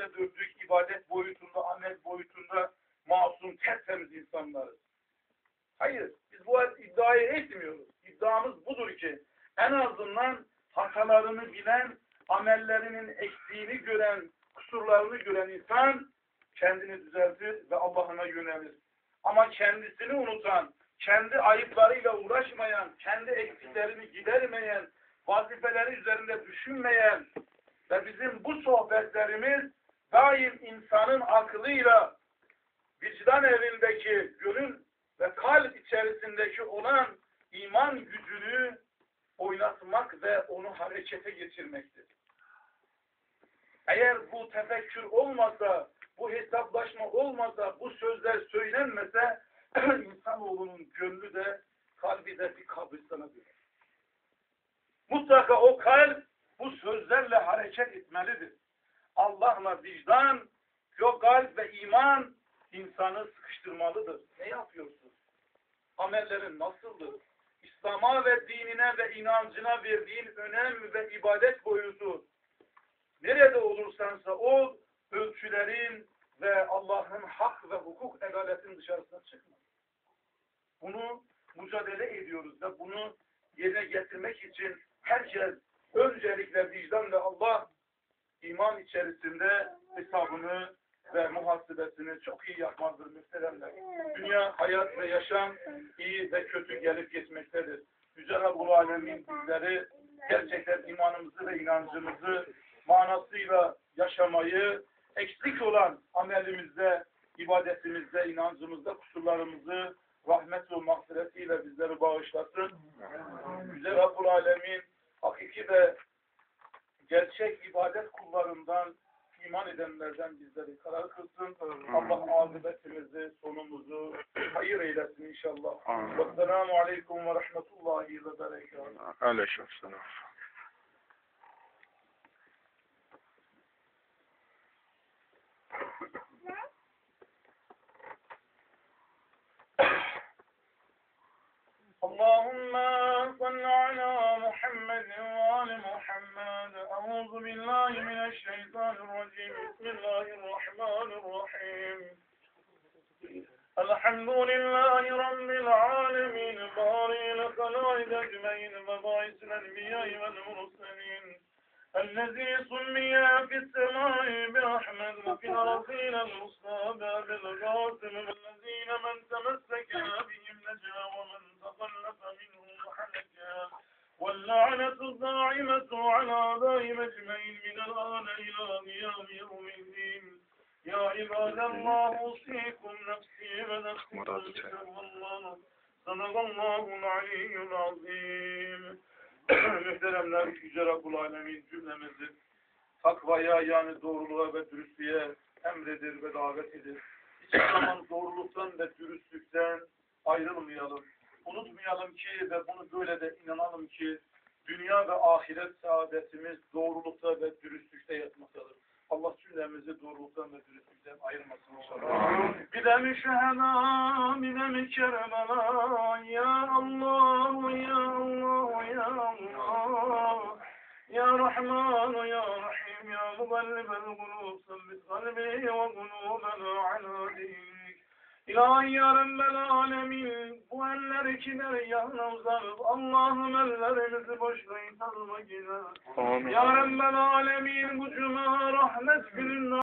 dörtte dörtlük ibadet boyutunda, amel boyutunda masum, tertemiz insanlarız. Hayır, biz bu iddiayı etmiyoruz. İddiamız budur ki en azından hatalarını bilen, amellerinin eksiğini gören, kusurlarını gören insan kendini düzeltir ve Allah'ına yönelir. Ama kendisini unutan, kendi ayıplarıyla uğraşmayan, kendi eksiklerini gidermeyen, vazifeleri üzerinde düşünmeyen ve bizim bu sohbetlerimiz daim insanın aklıyla vicdan evindeki gönül ve kalp içerisindeki olan iman gücünü oynatmak ve onu harekete geçirmektir. Eğer bu tefekkür olmasa, bu hesaplaşma olmasa, bu sözler söylenmese insanoğlunun gönlü de kalbi de bir kabristana döner. Mutlaka o kalp bu sözlerle hareket etmelidir. Allah'la vicdan, o kalp ve iman insanı sıkıştırmalıdır. Ne yapıyorsun? Amellerin nasıldır? İslam'a ve dinine ve inancına verdiğin önem ve ibadet boyutu nerede olursansa o ölçülerin ve Allah'ın hak ve hukuk edaletin dışarısına çıkma. Bunu mücadele ediyoruz ve bunu yerine getirmek için herkes öncelikle vicdan ve Allah iman içerisinde hesabını ve muhasebesini çok iyi yapmalıdır muhteremler. Dünya, hayat ve yaşam iyi ve kötü gelip geçmektedir. Yüce Rabbul Alemin bizleri gerçekten imanımızı ve inancımızı manasıyla yaşamayı, eksik olan amelimizde, ibadetimizde, inancımızda kusurlarımızı rahmet ve mağfiretiyle bizleri bağışlasın. Yüce Rabbul Alemin hakiki ve gerçek ibadet kullarından iman edenlerden bizleri karar kılsın. Allah akıbetimizi, sonumuzu hayır eylesin inşallah. Amin. Vesselamu aleyküm ve rahmetullahi ve berekatuhu. Aleykümselam. اللهم صل على محمد وآل محمد. أعوذ بالله من الشيطان الرجيم. بسم الله الرحمن الرحيم. الحمد لله رب العالمين. بارئ الخلائق أجمعين. وباعث الأنبياء والمرسلين. الذي سمي في السماء بأحمد. وفي الأرضين المصطفى بالقاسم الذين من تمسك بهم نجا ومن تخلف منهم الداعمة على دائم أجمعين من الآن إلى قيام يوم الدين يا عباد الله أوصيكم نفسي ونفسكم بتقوى الله صدق الله العلي العظيم Muhteremler Yüce Rabbul Alemin cümlemizi takvaya yani doğruluğa ve dürüstlüğe emredir ve davet edir. Hiçbir zaman doğruluktan ve dürüstlükten ayrılmayalım. Unutmayalım ki ve bunu böyle de inanalım ki dünya ve ahiret saadetimiz doğrulukta ve dürüstlükte yatmaktadır. Allah cümlemizi doğruluktan ve dürüstlükten ayırmasın inşallah. Bir de müşeheda, bir de mükerremela. Ya Allah, ya Allah, ya Allah. Ya Rahman, ya Rahim, ya mugallibel kulub, sabbit kalbi ve kulubena ala dinik. İlahi ya Rabbel alemin, bu eller kiler yana uzanıp, Allah'ım ellerimizi boşlayın tanıma gider. Amin. Ya Rabbel alemin, bu cuma rahmet gününde